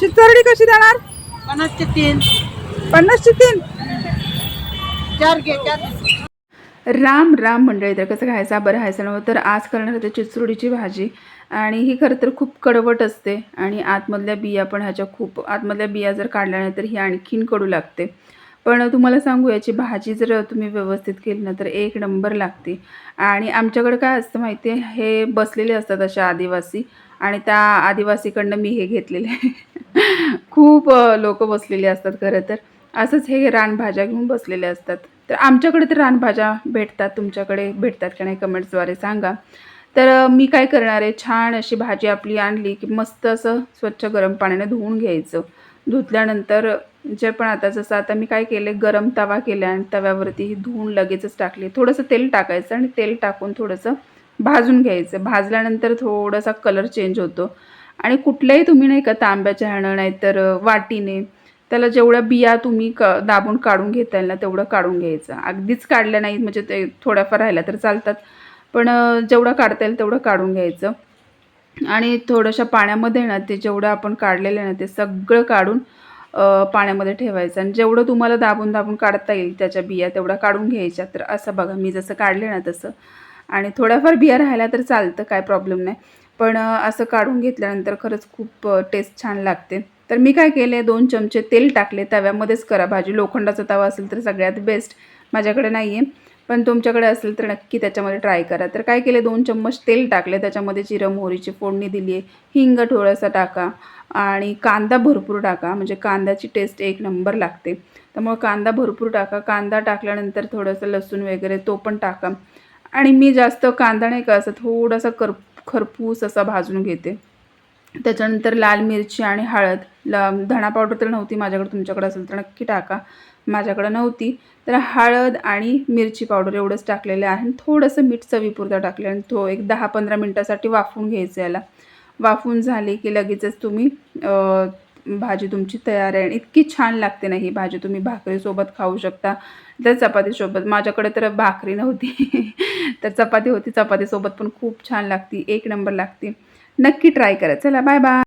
चिचरडी कशी देणार? पन्नासचे तीन. पन्नासची तीन? चार घे चार राम राम मंडळी तर कसं खायचा? बरं खायचं नव्हतं तर आज करणार होते चिचरुडीची भाजी. आणि ही खरं तर खूप कडवट असते. आणि आतमधल्या बिया पण ह्याच्या खूप आतमधल्या बिया जर काढल्या नाही तर ही आणखीन कडू लागते. पण तुम्हाला सांगू याची भाजी जर तुम्ही व्यवस्थित केली ना तर एक नंबर लागते. आणि आमच्याकडे काय असतं माहिती आहे हे बसलेले असतात अशा आदिवासी आणि त्या आदिवासीकडनं मी हे घेतलेले. आहे खूप लोक बसलेले असतात खरं तर. असंच हे रानभाज्या घेऊन बसलेले असतात. तर आमच्याकडे तर रानभाज्या भेटतात तुमच्याकडे भेटतात का नाही कमेंट्सद्वारे सांगा. तर मी काय करणार आहे छान अशी भाजी आपली आणली की मस्त असं स्वच्छ गरम पाण्याने धुवून घ्यायचं. धुतल्यानंतर जे पण आता जसं आता मी काय केले गरम तवा केला आणि तव्यावरती ही धुवून लगेचच टाकली. थोडंसं तेल टाकायचं आणि तेल टाकून थोडंसं भाजून घ्यायचं. भाजल्यानंतर थोडासा कलर चेंज होतो. आणि कुठल्याही तुम्ही नाही का तांब्याच्या ह्यानं नाहीतर वाटीने त्याला जेवढ्या बिया तुम्ही क दाबून काढून घेता येईल ना तेवढं काढून घ्यायचं. अगदीच काढल्या नाहीत म्हणजे ते थोड्याफार राहिल्या तर चालतात. पण जेवढं काढता येईल तेवढं काढून घ्यायचं. आणि थोडंशा पाण्यामध्ये ना ते जेवढं आपण काढलेलं आहे ना ते सगळं काढून पाण्यामध्ये ठेवायचं. आणि जेवढं तुम्हाला दाबून दाबून काढता येईल त्याच्या बिया तेवढ्या काढून घ्यायच्या. तर असं बघा मी जसं काढले ना तसं. आणि थोड्याफार बिया राहिल्या तर चालतं काय प्रॉब्लेम नाही. पण असं काढून घेतल्यानंतर खरंच खूप टेस्ट छान लागते. तर मी काय केले दोन चमचे तेल टाकले. तव्यामध्येच करा भाजी. लोखंडाचा तवा असेल तर सगळ्यात बेस्ट. माझ्याकडे नाही आहे पण तुमच्याकडे असेल तर नक्की त्याच्यामध्ये ट्राय करा. तर काय केले दोन चम्मच तेल टाकले. त्याच्यामध्ये जिरं मोहरीची फोडणी दिली आहे. हिंग थोडासा टाका आणि कांदा भरपूर टाका. म्हणजे कांद्याची टेस्ट एक नंबर लागते. त्यामुळे कांदा भरपूर टाका. कांदा टाकल्यानंतर थोडंसं लसूण वगैरे तो पण टाका. आणि मी जास्त कांदा नाही का असं थोडासा कर खरपूस असा भाजून घेते. त्याच्यानंतर लाल मिरची आणि हळद. ल धणा पावडर तर नव्हती माझ्याकडे तुमच्याकडे असेल तर नक्की टाका. माझ्याकडं नव्हती. तर हळद आणि मिरची पावडर एवढंच टाकलेलं आहे आणि थोडंसं मीठ चवीपुरतं टाकलं आणि तो एक दहा पंधरा मिनटासाठी वाफून घ्यायचं याला. वाफवून झाली की लगेचच तुम्ही भाजी तुमची तयार आहे आणि इतकी छान लागते ना ही भाजी. तुम्ही भाकरीसोबत खाऊ शकता तर चपातीसोबत. माझ्याकडे तर भाकरी नव्हती. तर चपाती होती चपातीसोबत पण खूप छान लागती एक नंबर लागते. नक्की ट्राय करा. चला बाय बाय